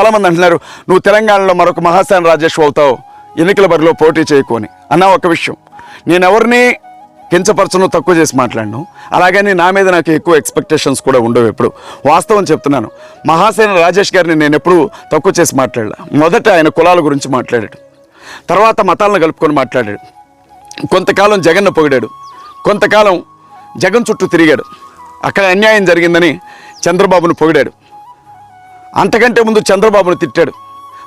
చాలామంది అంటున్నారు నువ్వు తెలంగాణలో మరొక మహాసేన రాజేష్ అవుతావు ఎన్నికల బరిలో పోటీ చేయకు అన్న ఒక విషయం. నేను ఎవరిని కించపరచను తక్కువ చేసి మాట్లాడను. అలాగని నా మీద నాకు ఎక్కువ ఎక్స్పెక్టేషన్స్ కూడా ఉండవు ఎప్పుడు. వాస్తవం చెప్తున్నాను. మహాసేన రాజేష్ గారిని నేను ఎప్పుడు తక్కువ చేసి మాట్లాడలే. మొదట ఆయన కులాల గురించి మాట్లాడాడు. తర్వాత మతాలను కలుపుకొని మాట్లాడాడు. కొంతకాలం జగన్ను పొగిడాడు. కొంతకాలం జగన్ చుట్టూ తిరిగాడు. అక్కడ అన్యాయం జరిగిందని చంద్రబాబును పొగిడాడు. అంతకంటే ముందు చంద్రబాబును తిట్టాడు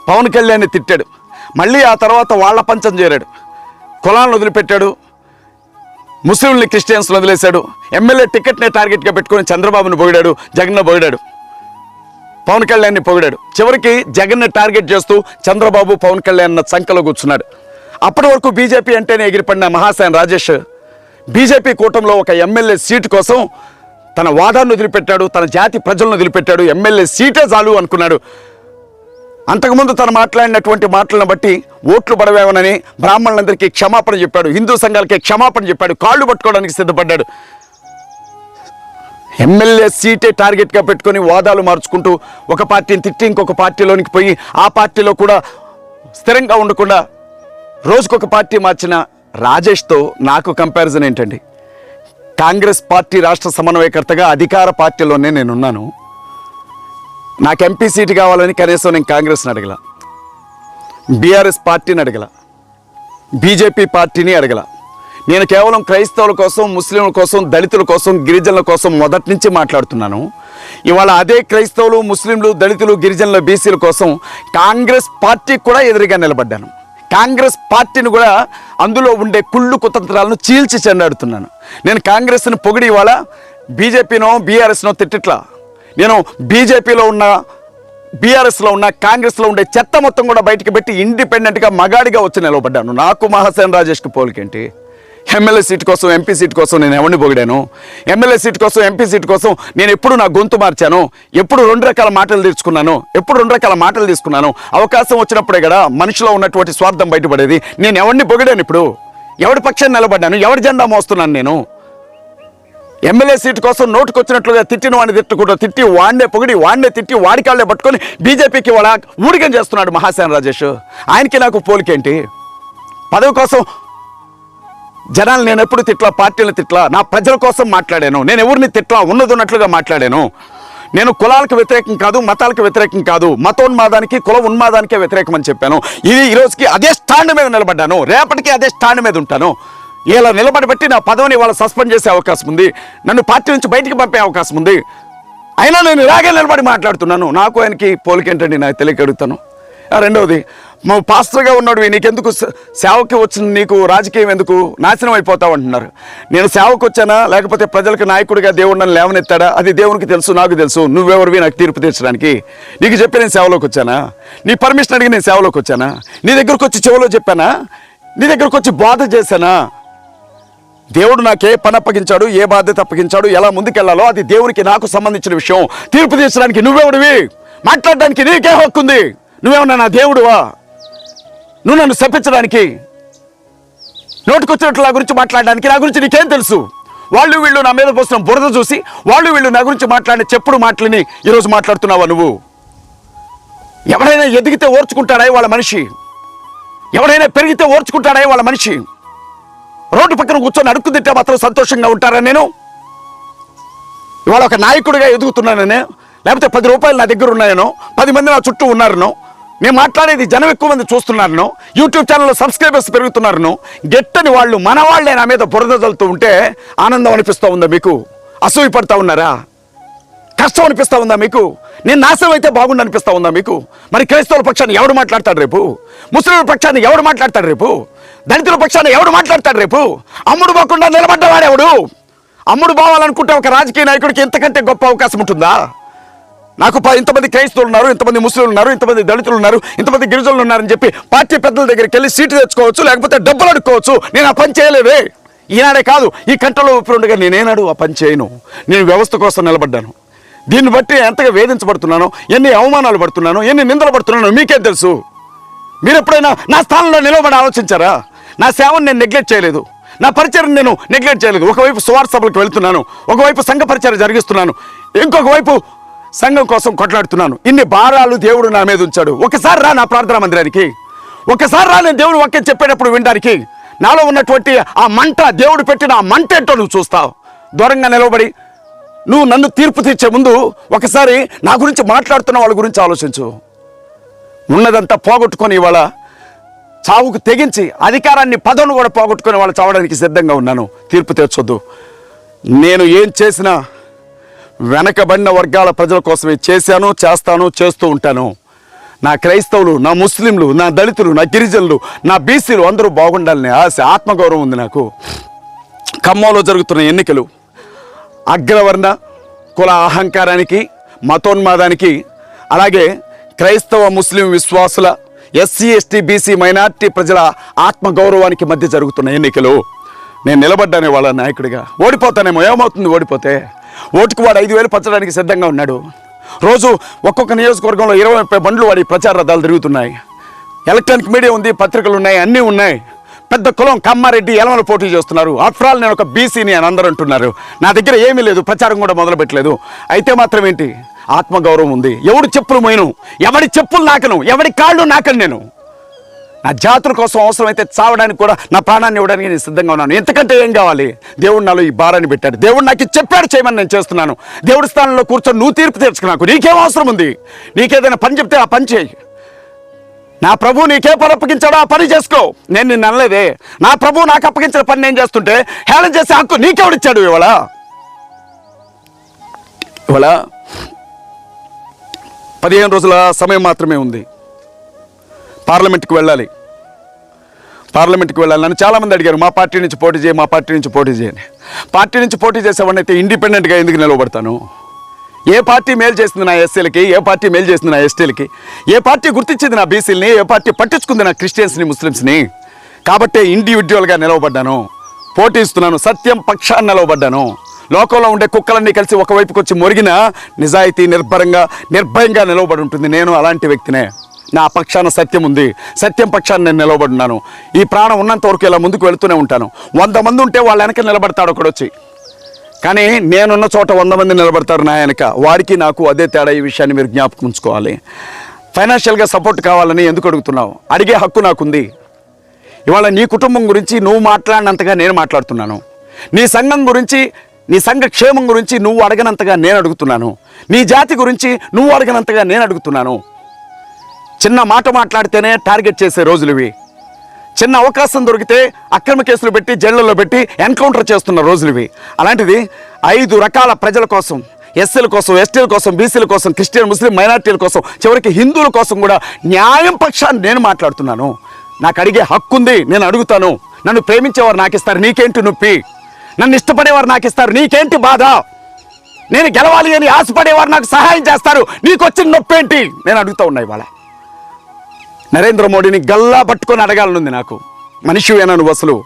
పవన్ కళ్యాణ్ని తిట్టాడు మళ్ళీ ఆ తర్వాత వాళ్ళ పంచం చేరాడు కులాలను వదిలిపెట్టాడు ముస్లింలని క్రిస్టియన్స్ని వదిలేశాడు ఎమ్మెల్యే టికెట్నే టార్గెట్గా పెట్టుకొని చంద్రబాబును పొగిడాడు జగన్ను పొగిడాడు పవన్ కళ్యాణ్ని పొగిడాడు. చివరికి జగన్ని టార్గెట్ చేస్తూ చంద్రబాబు పవన్ కళ్యాణ్ సంఖలో కూర్చున్నాడు. అప్పటి వరకు బీజేపీ అంటేనే ఎగిరిపడిన మహాసేన రాజేష్ బీజేపీ కూటమిలో ఒక ఎమ్మెల్యే సీటు కోసం తన వాదాన్ని వదిలిపెట్టాడు తన జాతి ప్రజలను వదిలిపెట్టాడు ఎమ్మెల్యే సీటే చాలు అనుకున్నాడు. అంతకుముందు తను మాట్లాడినటువంటి మాటలను బట్టి ఓట్లు పడవేమనని బ్రాహ్మణులందరికీ క్షమాపణ చెప్పాడు హిందూ సంఘాలకి క్షమాపణ చెప్పాడు కాళ్ళు పట్టుకోవడానికి సిద్ధపడ్డాడు. ఎమ్మెల్యే సీటే టార్గెట్గా పెట్టుకొని వాదాలు మార్చుకుంటూ ఒక పార్టీని తిట్టి ఇంకొక పార్టీలోనికి పోయి ఆ పార్టీలో కూడా స్థిరంగా ఉండకుండా రోజుకొక పార్టీ మార్చిన రాజేష్తో నాకు కంపారిజన్ ఏంటండి? కాంగ్రెస్ పార్టీ రాష్ట్ర సమన్వయకర్తగా అధికార పార్టీలోనే నేనున్నాను. నాకు ఎంపీ సీటు కావాలని కనీసం నేను కాంగ్రెస్ని అడగల. బీఆర్ఎస్ పార్టీని అడగల. బీజేపీ పార్టీని అడగల. నేను కేవలం క్రైస్తవుల కోసం ముస్లింల కోసం దళితుల కోసం గిరిజనుల కోసం మొదటి నుంచి మాట్లాడుతున్నాను. ఇవాళ అదే క్రైస్తవులు ముస్లింలు దళితులు గిరిజనుల బీసీల కోసం కాంగ్రెస్ పార్టీ కూడా ఎదురుగా నిలబడ్డాను. కాంగ్రెస్ పార్టీని కూడా అందులో ఉండే కుళ్ళు కుతంత్రాలను చీల్చి చెండాడుతున్నాను నేను కాంగ్రెస్ని పొగిడి ఇవాళ బీజేపీనో బీఆర్ఎస్నో తిట్టిట్లా? నేను బీజేపీలో ఉన్న బీఆర్ఎస్లో ఉన్న కాంగ్రెస్లో ఉండే చెత్త మొత్తం కూడా బయటికి పెట్టి ఇండిపెండెంట్గా మగాడిగా వచ్చి నిలబడ్డాను. నాకు మహాసేన్ రాజేష్కి పోలికేంటి? ఎమ్మెల్యే సీట్ కోసం ఎంపీ సీట్ కోసం నేను ఎవరిని పొగిడాను? ఎమ్మెల్యే సీట్ కోసం ఎంపీ సీట్ కోసం నేను ఎప్పుడు నా గొంతు మార్చాను? ఎప్పుడు రెండు రకాల మాటలు తీర్చుకున్నాను? ఎప్పుడు రెండు రకాల మాటలు తీసుకున్నాను? అవకాశం వచ్చినప్పుడే కదా మనిషిలో ఉన్నటువంటి స్వార్థం బయటపడేది. నేను ఎవరిని పొగిడాను ఇప్పుడు? ఎవడి పక్షాన్ని నిలబడ్డాను? ఎవరి జెండా మోస్తున్నాను నేను? ఎమ్మెల్యే సీట్ కోసం నోటుకొచ్చినట్లుగా తిట్టిన వాడిని తిట్టకుండా తిట్టి వాడినే పొగిడి వాడినే తిట్టి వాడి కాళ్ళే పట్టుకొని బీజేపీకి వాళ్ళ ఊడికం చేస్తున్నాడు మహాసేన రాజేష్. ఆయనకి నాకు పోలికేంటి పదవి కోసం జనాలు నేను ఎప్పుడు తిట్లా పార్టీలు తిట్లా నా ప్రజల కోసం మాట్లాడాను. నేను ఎవరిని తిట్లా ఉన్నది ఉన్నట్లుగా మాట్లాడాను. నేను కులాలకు వ్యతిరేకం కాదు మతాలకు వ్యతిరేకం కాదు మతోన్మాదానికి కుల ఉన్మాదానికే వ్యతిరేకం అని చెప్పాను. ఇది ఈరోజుకి అదే స్టాండ్ మీద నిలబడ్డాను. రేపటికి అదే స్టాండ్ మీద ఉంటాను. ఇలా నిలబడి బట్టి నా పదవిని వాళ్ళ సస్పెండ్ చేసే అవకాశం ఉంది. నన్ను పార్టీ నుంచి బయటికి పంపే అవకాశం ఉంది. అయినా నేను ఇలాగే నిలబడి మాట్లాడుతున్నాను. నాకు ఆయనకి పోలికేంటండి నాకు తెలియక అడుగుతాను. రెండవది మా పాస్టర్గా ఉన్నాడు నీకెందుకు సేవకి వచ్చిన నీకు రాజకీయం ఎందుకు? నాశనం అయిపోతావు అంటున్నారు. నేను సేవకు వచ్చానా లేకపోతే ప్రజలకు నాయకుడిగా దేవుడు నన్ను లేవనెత్తాడా? అది దేవునికి తెలుసు నాకు తెలుసు. నువ్వెవరివి? నాకు తీర్పు తీర్చడానికి. నీకు చెప్పి నేను సేవలోకి వచ్చానా నీ పర్మిషన్ అడిగి నేను సేవలోకి వచ్చానా నీ దగ్గరకు వచ్చి చెవులో చెప్పానా? నీ దగ్గరకు వచ్చి బాధ చేశానా? దేవుడు నాకే పని అప్పగించాడు ఏ బాధ్యత అప్పగించాడు ఎలా ముందుకెళ్ళాలో అది దేవునికి నాకు సంబంధించిన విషయం. తీర్పు తీర్చడానికి నువ్వెవడివి? మాట్లాడడానికి నీకే హక్కు ఉంది నువ్వేమన్నా నా దేవుడువా? నువ్వు నన్ను శపించడానికి నోటుకొచ్చినట్లు నా గురించి మాట్లాడడానికి నా గురించి నీకేం తెలుసు? వాళ్ళు వీళ్ళు నా మీద పోసిన బురద చూసి వాళ్ళు వీళ్ళు నా గురించి మాట్లాడిన చెప్పుడు మాటలని ఈరోజు మాట్లాడుతున్నావా నువ్వు? ఎవరైనా ఎదిగితే ఓర్చుకుంటాడా వాళ్ళ మనిషి? ఎవరైనా పెరిగితే ఓర్చుకుంటాడా వాళ్ళ మనిషి? రోడ్డు పక్కన కూర్చొని అడుక్కు తింటే మాత్రం సంతోషంగా ఉంటారా నేను? ఇవాళ ఒక నాయకుడిగా ఎదుగుతున్నాననే లేకపోతే పది రూపాయలు నా దగ్గర ఉన్నాయనో పది మంది నా చుట్టూ ఉన్నారనో నేను మాట్లాడేది జనం ఎక్కువ మంది చూస్తున్నారను. యూట్యూబ్ ఛానల్లో సబ్స్క్రైబర్స్ పెరుగుతున్నారను. గెట్టని వాళ్ళు మన వాళ్ళే నా మీద బురద చల్లుతూ ఉంటే ఆనందం అనిపిస్తూ ఉందా మీకు? అసూయ పడతా ఉన్నారా? కష్టం అనిపిస్తూ ఉందా మీకు? నేను నాశనం అయితే బాగుండి అనిపిస్తూ ఉందా మీకు? మరి క్రైస్తవుల పక్షాన్ని ఎవడు మాట్లాడతాడు రేపు? ముస్లింల పక్షాన్ని ఎవడు మాట్లాడతాడు రేపు? దళితుల పక్షాన్ని ఎవడు మాట్లాడతాడు రేపు? అమ్ముడు పోకుండా నిలబడ్డవాడెవడు? అమ్ముడు పోవాలనుకుంటే ఒక రాజకీయ నాయకుడికి ఇంతకంటే గొప్ప అవకాశం ఉంటుందా? నాకు ప- ఇంతమంది క్రైస్తవులు ఉన్నారు ఇంతమంది ముస్లింలు ఉన్నారు ఇంతమంది దళితులు ఉన్నారు ఇంతమంది గిరిజనులు ఉన్నారని చెప్పి పార్టీ పెద్దల దగ్గరికి వెళ్ళి సీటు తెచ్చుకోవచ్చు లేకపోతే డబ్బులు అడుక్కోవచ్చు. నేను ఆ పని చేయలేదే. ఈనాడే కాదు ఈ కంటలో ఉండగా నేనేనాడు ఆ పని చేయను. నేను వ్యవస్థ కోసం నిలబడ్డాను. దీన్ని బట్టి ఎంతగా వేధించబడుతున్నానో ఎన్ని అవమానాలు పడుతున్నానో ఎన్ని నిందలు పడుతున్నానో మీకే తెలుసు. మీరు ఎప్పుడైనా నా స్థానంలో నిలబడి ఆలోచించారా? నా సేవను నేను నెగ్లెక్ట్ చేయలేదు. నా పరిచయం నేను నెగ్లెక్ట్ చేయలేదు. ఒకవైపు సువార్ సభలకు వెళ్తున్నాను ఒకవైపు సంఘ పరిచయం జరిగిస్తున్నాను ఇంకొక వైపు సంఘం కోసం కొట్లాడుతున్నాను. ఇన్ని భారాలు దేవుడు నా మీద ఉంచాడు. ఒకసారి రా నా ప్రార్థనా మందిరానికి. ఒకసారి రా నేను దేవుడు ఒకే చెప్పేటప్పుడు వినడానికి. నాలో ఉన్నటువంటి ఆ మంట దేవుడు పెట్టిన ఆ మంట ఏంటో నువ్వు చూస్తావు. దూరంగా నిలబడి నువ్వు నన్ను తీర్పు తీర్చే ముందు ఒకసారి నా గురించి మాట్లాడుతున్న వాళ్ళ గురించి ఆలోచించు. ఉన్నదంతా పోగొట్టుకొని ఇవాళ చావుకు తెగించి అధికారాన్ని పదవును కూడా పోగొట్టుకొని వాళ్ళు చావడానికి సిద్ధంగా ఉన్నాను. తీర్పు తీర్చొద్దు. నేను ఏం చేసినా వెనకబడిన వర్గాల ప్రజల కోసమే చేశాను చేస్తాను చేస్తూ ఉంటాను. నా క్రైస్తవులు నా ముస్లింలు నా దళితులు నా గిరిజనులు నా బీసీలు అందరూ బాగుండాలని ఆశ ఆత్మగౌరవం ఉంది నాకు. ఖమ్మంలో జరుగుతున్న ఎన్నికలు అగ్రవర్ణ కుల అహంకారానికి మతోన్మాదానికి అలాగే క్రైస్తవ ముస్లిం విశ్వాసుల ఎస్సీ ఎస్టీ బీసీ మైనార్టీ ప్రజల ఆత్మగౌరవానికి మధ్య జరుగుతున్న ఎన్నికలు. నేను నిలబడ్డానే వాళ్ళ నాయకుడిగా. ఓడిపోతానేమో ఏమవుతుంది ఓడిపోతే? ఓటుకు వాడు ఐదు వేలు పంచడానికి సిద్ధంగా ఉన్నాడు. రోజు ఒక్కొక్క నియోజకవర్గంలో ఇరవై ముప్పై బండ్లు వాడి ప్రచార రథాలు తిరుగుతున్నాయి. ఎలక్ట్రానిక్ మీడియా ఉంది పత్రికలు ఉన్నాయి అన్నీ ఉన్నాయి. పెద్ద కులం కమ్మారెడ్డి ఎలమలు పోటీ చేస్తున్నారు. ఆఫ్టర్ ఆల్ నేను ఒక బీసీని అని అందరూ అంటున్నారు. నా దగ్గర ఏమీ లేదు ప్రచారం కూడా మొదలుపెట్టలేదు అయితే మాత్రం ఏంటి? ఆత్మగౌరవం ఉంది. ఎవడు చెప్పులు మోయను ఎవడి చెప్పులు నాకను? ఎవడి కాళ్ళు నాకను నేను? నా జాతుల కోసం అవసరమైతే చావడానికి కూడా నా ప్రాణాన్ని ఇవ్వడానికి నేను సిద్ధంగా ఉన్నాను. ఎంతకంటే ఏం కావాలి? దేవుడు నాలో ఈ భారాన్ని పెట్టాడు. దేవుడు నాకు చెప్పాడు చేయమని నేను చేస్తున్నాను. దేవుడి స్థానంలో కూర్చొని నువ్వు తీర్పు తీర్చుకు నాకు. నీకేం అవసరం ఉంది? నీకేదైనా పని చెప్తే ఆ పని చేయి. నా ప్రభు నీకే పని అప్పగించాడో ఆ పని చేసుకో. నేను నిన్ను అనలేదే. నా ప్రభు నాకు అప్పగించిన పని నేను చేస్తుంటే హేళన చేసే హక్కు నీకెవడిచ్చాడు ఇవాళ? ఇవాళ పదిహేను రోజుల సమయం మాత్రమే ఉంది. పార్లమెంట్కి వెళ్ళాలి. పార్లమెంట్కి వెళ్ళాలని చాలామంది అడిగారు మా పార్టీ నుంచి పోటీ చేయి మా పార్టీ నుంచి పోటీ చేయని పార్టీ నుంచి పోటీ చేసేవాడిని అయితే ఇండిపెండెంట్గా ఎందుకు నిలబడతాను ఏ పార్టీ మేలు చేసింది నా ఎస్సీలకి ఏ పార్టీ మేలు చేసింది నా ఎస్టీలకి? ఏ పార్టీ గుర్తించింది నా బీసీలని ఏ పార్టీ పట్టించుకుంది నా క్రిస్టియన్స్ని ముస్లిమ్స్ని? కాబట్టే ఇండివిజువల్గా నిలవబడ్డాను. పోటీ ఇస్తున్నాను సత్యం పక్షాన్ని నిలవబడ్డాను. లోకంలో ఉండే కుక్కలన్నీ కలిసి ఒకవైపుకి వచ్చి మొరిగిన నిజాయితీ నిర్భరంగా నిర్భయంగా నిలవబడి ఉంటుంది. నేను అలాంటి వ్యక్తినే. నా పక్షాన సత్యం ఉంది. సత్యం పక్షాన్ని నేను నిలబడినాను ఈ ప్రాణం ఉన్నంత వరకు ఇలా ముందుకు వెళుతూనే ఉంటాను. వంద మంది ఉంటే వాళ్ళ వెనక నిలబడతాడు ఒకడొచ్చి కానీ నేనున్న చోట వంద మంది నిలబడతారు నా వెనక. వారికి నాకు అదే తేడా ఈ విషయాన్ని మీరు జ్ఞాపకం ఉంచుకోవాలి. ఫైనాన్షియల్గా సపోర్ట్ కావాలని ఎందుకు అడుగుతున్నావు? అడిగే హక్కు నాకుంది. ఇవాళ నీ కుటుంబం గురించి నువ్వు మాట్లాడినంతగా నేను మాట్లాడుతున్నాను. నీ సంఘం గురించి నీ సంఘ క్షేమం గురించి నువ్వు అడగనంతగా నేను అడుగుతున్నాను. నీ జాతి గురించి నువ్వు అడగనంతగా నేను అడుగుతున్నాను. చిన్న మాట మాట్లాడితేనే టార్గెట్ చేసే రోజులు ఇవి చిన్న అవకాశం దొరికితే అక్రమ కేసులు పెట్టి జైళ్ళలో పెట్టి ఎన్కౌంటర్ చేస్తున్న రోజులు ఇవి అలాంటిది ఐదు రకాల ప్రజల కోసం ఎస్సీల కోసం ఎస్టీల కోసం బీసీల కోసం క్రిస్టియన్ ముస్లిం మైనార్టీల కోసం చివరికి హిందువుల కోసం కూడా న్యాయం పక్షాన్ని నేను మాట్లాడుతున్నాను. నాకు అడిగే హక్కు ఉంది నేను అడుగుతాను. నన్ను ప్రేమించేవారు నాకు ఇస్తారు నీకేంటి నొప్పి? నన్ను ఇష్టపడేవారు నాకు ఇస్తారు నీకేంటి బాధ? నేను గెలవాలి అని ఆశపడేవారు నాకు సహాయం చేస్తారు నీకు వచ్చిన నొప్పి ఏంటి నేను అడుగుతా ఉన్నా ఇవాళ. నరేంద్ర మోడీని గల్లా పట్టుకొని అడగాలనుంది నాకు. మనిషివేనా నువ్వు అసలు?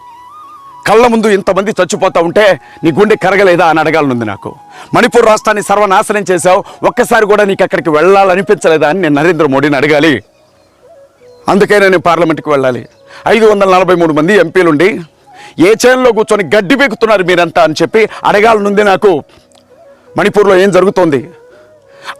కళ్ళ ముందు ఇంతమంది చచ్చిపోతా ఉంటే నీ గుండె కరగలేదా అని అడగాలనుంది నాకు. మణిపూర్ రాష్ట్రాన్ని సర్వనాశనం చేశావు ఒక్కసారి కూడా నీకు అక్కడికి వెళ్ళాలనిపించలేదా అని నేను నరేంద్ర మోడీని అడగాలి. అందుకైనా నేను పార్లమెంట్కి వెళ్ళాలి. ఐదు వందల నలభై మూడు మంది ఎంపీలుండి ఏ చేనులో కూర్చొని గడ్డి పెక్కుతున్నారు మీరంతా అని చెప్పి అడగాలనుంది నాకు. మణిపూర్లో ఏం జరుగుతోంది?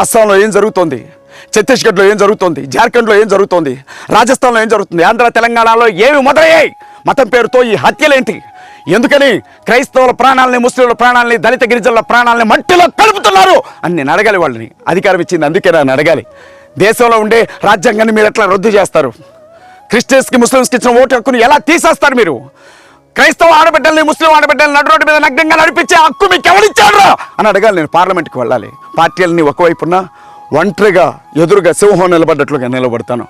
అస్సాంలో ఏం జరుగుతోంది? ఛత్తీస్గఢ్లో ఏం జరుగుతోంది? జార్ఖండ్లో ఏం జరుగుతోంది? రాజస్థాన్లో ఏం జరుగుతుంది? ఆంధ్ర తెలంగాణలో ఏమి మొదలయ్యాయి? మతం పేరుతో ఈ హత్యలేంటి? ఎందుకని క్రైస్తవుల ప్రాణాలని ముస్లింల ప్రాణాలని దళిత గిరిజనుల ప్రాణాలని మట్టిలో కలుపుతున్నారు? అని నేను అడగాలి వాళ్ళని. అధికారం ఇచ్చింది అందుకే నన్ను అడగాలి. దేశంలో ఉండే రాజ్యాంగాన్ని మీరు ఎట్లా రద్దు చేస్తారు? క్రిస్టియన్స్కి ముస్లిమ్స్కి ఇచ్చిన ఓటు హక్కును ఎలా తీసేస్తారు మీరు? క్రైస్తవ ఆడబిడ్డల్ని ముస్లిం ఆడబిడ్డల్ని నడు రోడ్డు మీద నగ్నంగా నడిపించే హక్కు మీకు ఎవరిచ్చారు అని అడగాలి నేను పార్లమెంట్కి వెళ్ళాలి. పార్టీలని ఒకవైపున్నా ఒంటరిగా ఎదురుగా సింహం నిలబడ్డట్లుగా నిలబడతాను.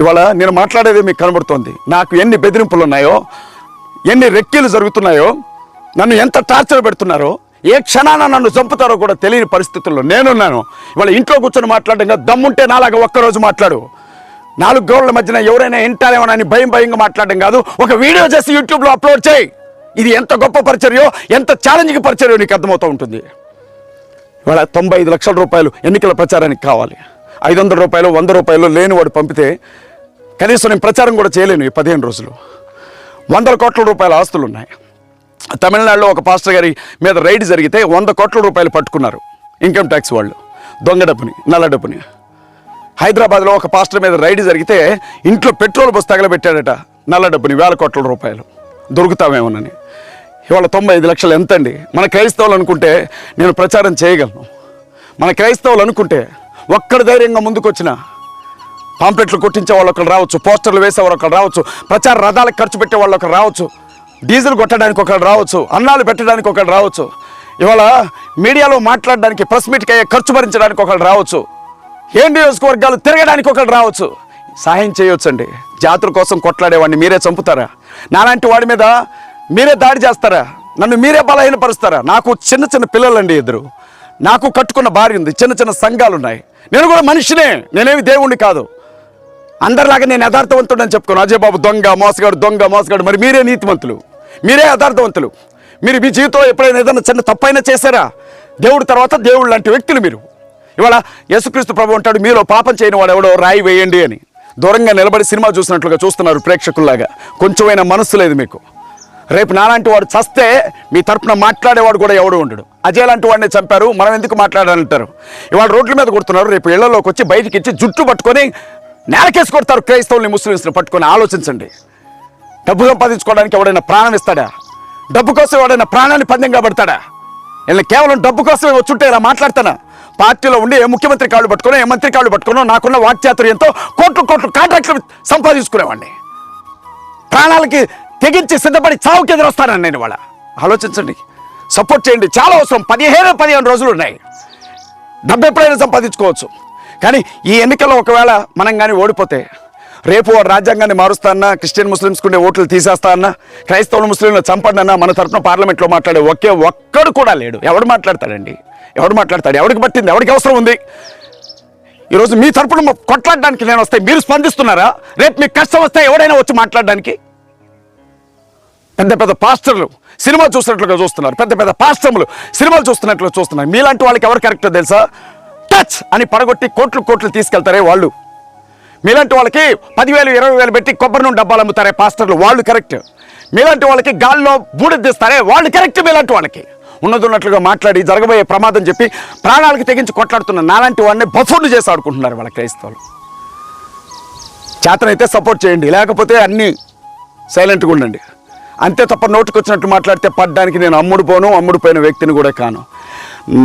ఇవాళ నేను మాట్లాడేది మీకు కనబడుతోంది. నాకు ఎన్ని బెదిరింపులు ఉన్నాయో ఎన్ని రెక్కీలు జరుగుతున్నాయో నన్ను ఎంత టార్చర్ పెడుతున్నారో ఏ క్షణాన నన్ను చంపుతారో కూడా తెలియని పరిస్థితుల్లో నేనున్నాను. ఇవాళ ఇంట్లో కూర్చొని మాట్లాడడం దమ్ముంటే నాలాగా ఒక్కరోజు మాట్లాడు. నాలుగు గోడల మధ్యన ఎవరైనా వింటారేమోనని భయం భయంగా మాట్లాడడం కాదు. ఒక వీడియో చేసి యూట్యూబ్లో అప్లోడ్ చేయి. ఇది ఎంత గొప్ప పరిచర్యో ఎంత ఛాలెంజింగ్ పరిచర్యో నీకు అర్థమవుతూ ఉంటుంది. ఇవాళ తొంభై ఐదు లక్షల రూపాయలు ఎన్నికల ప్రచారానికి కావాలి. ఐదు వందల రూపాయలు వంద రూపాయలు లేని వాడు పంపితే కనీసం నేను ప్రచారం కూడా చేయలేను ఈ పదిహేను రోజులు. వందల కోట్ల రూపాయల ఆస్తులు ఉన్నాయి తమిళనాడులో ఒక పాస్టర్ గారి మీద రైడ్ జరిగితే వంద కోట్ల రూపాయలు పట్టుకున్నారు. ఇన్కమ్ ట్యాక్స్ వాళ్ళు. దొంగ డబ్బుని నల్ల డబ్బుని. హైదరాబాద్లో ఒక పాస్టర్ మీద రైడ్ జరిగితే ఇంట్లో పెట్రోల్ బస్ తగలబెట్టాడట. నల్ల డబ్బుని వేల కోట్ల రూపాయలు. దొరుకుతామేమోనని. ఇవాళ తొంభై ఐదు లక్షలు ఎంతండి? మన క్రైస్తవులు అనుకుంటే నేను ప్రచారం చేయగలను. మన క్రైస్తవులు అనుకుంటే ఒక్కడి ధైర్యంగా ముందుకొచ్చిన పాంప్లెట్లు కొట్టించే వాళ్ళు ఒకరు రావచ్చు పోస్టర్లు వేసే వాళ్ళు ఒకరు రావచ్చు ప్రచార రథాలకు ఖర్చు పెట్టే వాళ్ళు ఒకరు రావచ్చు డీజిల్ కొట్టడానికి ఒకరు రావచ్చు అన్నాలు పెట్టడానికి ఒకరు రావచ్చు ఇవాళ మీడియాలో మాట్లాడడానికి ప్రెస్ మీట్కి అయ్యే ఖర్చు భరించడానికి ఒకరు రావచ్చు ఏ నియోజకవర్గాలు తిరగడానికి ఒకరు రావచ్చు. సహాయం చేయొచ్చండి. జాతుల కోసం కొట్లాడేవాడిని మీరే చంపుతారా? నాలాంటి వాడి మీద మీరే దాడి చేస్తారా? నన్ను మీరే బలహీనపరుస్తారా? నాకు చిన్న చిన్న పిల్లలండి ఇద్దరు. నాకు కట్టుకున్న భార్య ఉంది చిన్న చిన్న సంఘాలు ఉన్నాయి నేను కూడా మనిషినే నేనేమి దేవుణ్ణి కాదు. అందరిలాగా నేను యథార్థవంతుడని చెప్పుకోను. అజయ్ బాబు దొంగ మోసగాడు దొంగ మోసగాడు మరి మీరే నీతివంతులు మీరే యథార్థవంతులు. మీరు మీ జీవితంలో ఎప్పుడైనా ఏదైనా చిన్న తప్పైనా చేశారా? దేవుడి తర్వాత దేవుడు లాంటి వ్యక్తులు మీరు. ఇవాళ యేసుక్రీస్తు ప్రభు అంటాడు మీలో పాపం చేయని వాడు ఎవడో రాయి వేయండి అని. దూరంగా నిలబడి సినిమా చూసినట్లుగా చూస్తున్నారు ప్రేక్షకుల్లాగా. కొంచెమైనా మనస్సు లేదు మీకు. రేపు నాలాంటి వాడు చస్తే మీ తరపున మాట్లాడేవాడు కూడా ఎవడు ఉండడు. అజయ్ లాంటి వాడిని చంపారు మనం ఎందుకు మాట్లాడాలంటారు ఇవాళ రోడ్ల మీద కొడుతున్నారు రేపు ఇళ్ళలోకి వచ్చి బయటికి ఇచ్చి జుట్టు పట్టుకొని నేలకేసి కొడతారు క్రైస్తవుల్ని ముస్లిమ్స్ని పట్టుకొని ఆలోచించండి. డబ్బు సంపాదించుకోవడానికి ఎవడైనా ప్రాణం ఇస్తాడా? డబ్బు కోసం ఎవడైనా ప్రాణాన్ని పందెంగా పడతాడా? వీళ్ళని కేవలం డబ్బు కోసమే వచ్చుంటే ఇలా మాట్లాడతానా? పార్టీలో ఉండి ఏ ముఖ్యమంత్రి కాళ్ళు పట్టుకున్నా ఏ మంత్రి కాళ్ళు పట్టుకున్నా నాకున్న వాక్చాతుర్యంతో కోట్లు కోట్లు కాంట్రాక్ట్లు సంపాదించుకునేవాడిని. ప్రాణాలకి తెగించి సిద్ధపడి చావుకి ఎదురొస్తానని నేను వాళ్ళ ఆలోచించండి. సపోర్ట్ చేయండి. చాలా అవసరం. పదిహేను పదిహేను రోజులు ఉన్నాయి డబ్బు ఎప్పుడైనా సంపాదించుకోవచ్చు. కానీ ఈ ఎన్నికల్లో ఒకవేళ మనం కానీ ఓడిపోతే రేపు వాడు రాజ్యాంగాన్ని మారుస్తా అన్నా క్రిస్టియన్ ముస్లిమ్స్ కుండే ఓట్లు తీసేస్తా అన్నా క్రైస్తవులు ముస్లింలు చంపడన్నా మన తరఫున పార్లమెంట్లో మాట్లాడే ఒకే ఒక్కడు కూడా లేడు. ఎవడు మాట్లాడతాడండి? ఎవడు మాట్లాడతాడు? ఎవడికి పట్టింది? ఎవడికి అవసరం ఉంది? ఈరోజు మీ తరపున కొట్లాడడానికి నేను వస్తే మీరు స్పందిస్తున్నారా? రేపు మీకు కష్టం వస్తే ఎవడైనా వచ్చి మాట్లాడడానికి? పెద్ద పెద్ద పాస్టర్లు సినిమా చూస్తున్నట్లుగా చూస్తున్నారు. పెద్ద పెద్ద పాస్టర్లు సినిమాలు చూస్తున్నట్లుగా చూస్తున్నారు. మీలాంటి వాళ్ళకి ఎవరు కరెక్టో తెలుసా? టచ్ అని పడగొట్టి కోట్లు కోట్లు తీసుకెళ్తారే వాళ్ళు. మీలాంటి వాళ్ళకి పదివేలు ఇరవై వేలు పెట్టి కొబ్బరి నూనె డబ్బాలు అమ్ముతారే పాస్టర్లు వాళ్ళు కరెక్ట్. మీలాంటి వాళ్ళకి గాల్లో బూడిద్దిస్తారే వాళ్ళు కరెక్ట్ మీలాంటి వాళ్ళకి. ఉన్నదున్నట్లుగా మాట్లాడి జరగబోయే ప్రమాదం చెప్పి ప్రాణాలకు తెగించి కొట్లాడుతున్న నాలాంటి వాడిని బఫోర్లు చేసి ఆడుకుంటున్నారు వాళ్ళ క్రైస్తవులు. చేతనైతే సపోర్ట్ చేయండి. లేకపోతే అన్నీ సైలెంట్గా ఉండండి. అంతే తప్ప నోటికి వచ్చినట్టు మాట్లాడితే పడ్డానికి నేను అమ్ముడు పోను అమ్ముడు పోయిన వ్యక్తిని కూడా కాను.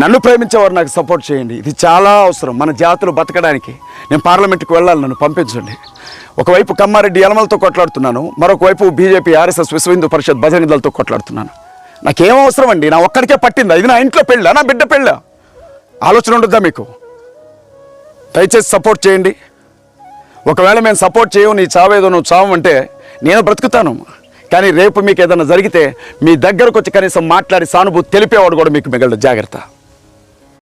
నన్ను ప్రేమించేవారు నాకు సపోర్ట్ చేయండి. ఇది చాలా అవసరం. మన జాతులు బతకడానికి. నేను పార్లమెంట్కి వెళ్ళాలి నన్ను పంపించండి. ఒకవైపు కమ్మారెడ్డి యలమలతో కొట్లాడుతున్నాను మరొకవైపు బీజేపీ ఆర్ఎస్ఎస్ విశ్వ హిందూ పరిషత్ భజన దళతో కొట్లాడుతున్నాను. నాకేం అవసరం అండి నా ఒక్కడికే పట్టిందా? ఇది నా ఇంట్లో పెళ్ళా? నా బిడ్డ పెళ్ళా? ఆలోచన ఉండద్దా మీకు? దయచేసి సపోర్ట్ చేయండి. ఒకవేళ మేము సపోర్ట్ చేయవు నీ చావేదో నువ్వు చావు అంటే నేను బ్రతుకుతాను. కానీ రేపు మీకు ఏదైనా జరిగితే మీ దగ్గరకు వచ్చి కనీసం మాట్లాడి సానుభూతి తెలిపేవాడు కూడా మీకు మిగలడు. జాగ్రత్త.